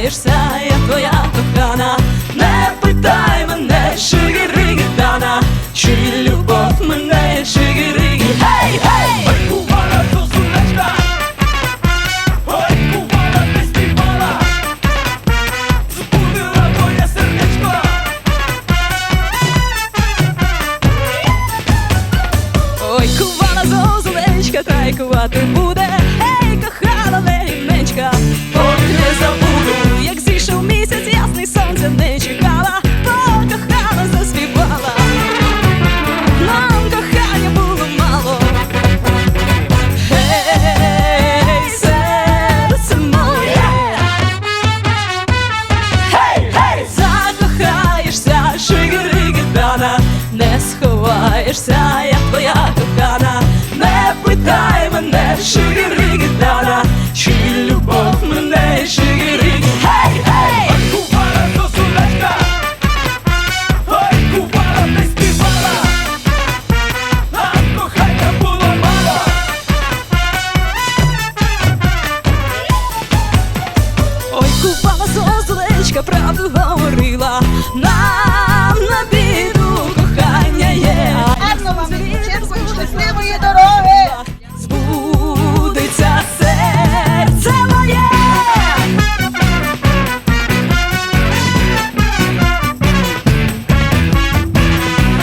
почуваєшся, я твоя кохана, не питай мене, шиги-риги, дана, чи любов мене, шиги-риги, гей, гей! Ой, кувана, то сунечка, ой, кувана, ти співала, збудила твоє сердечко. Ой, кувана, зозулечка, трайкувати буде. знаєшся, я твоя кохана, не питай мене, шири дана, чи любов мене, шири, гей, гей! Купала зозулечка, правду говорила. На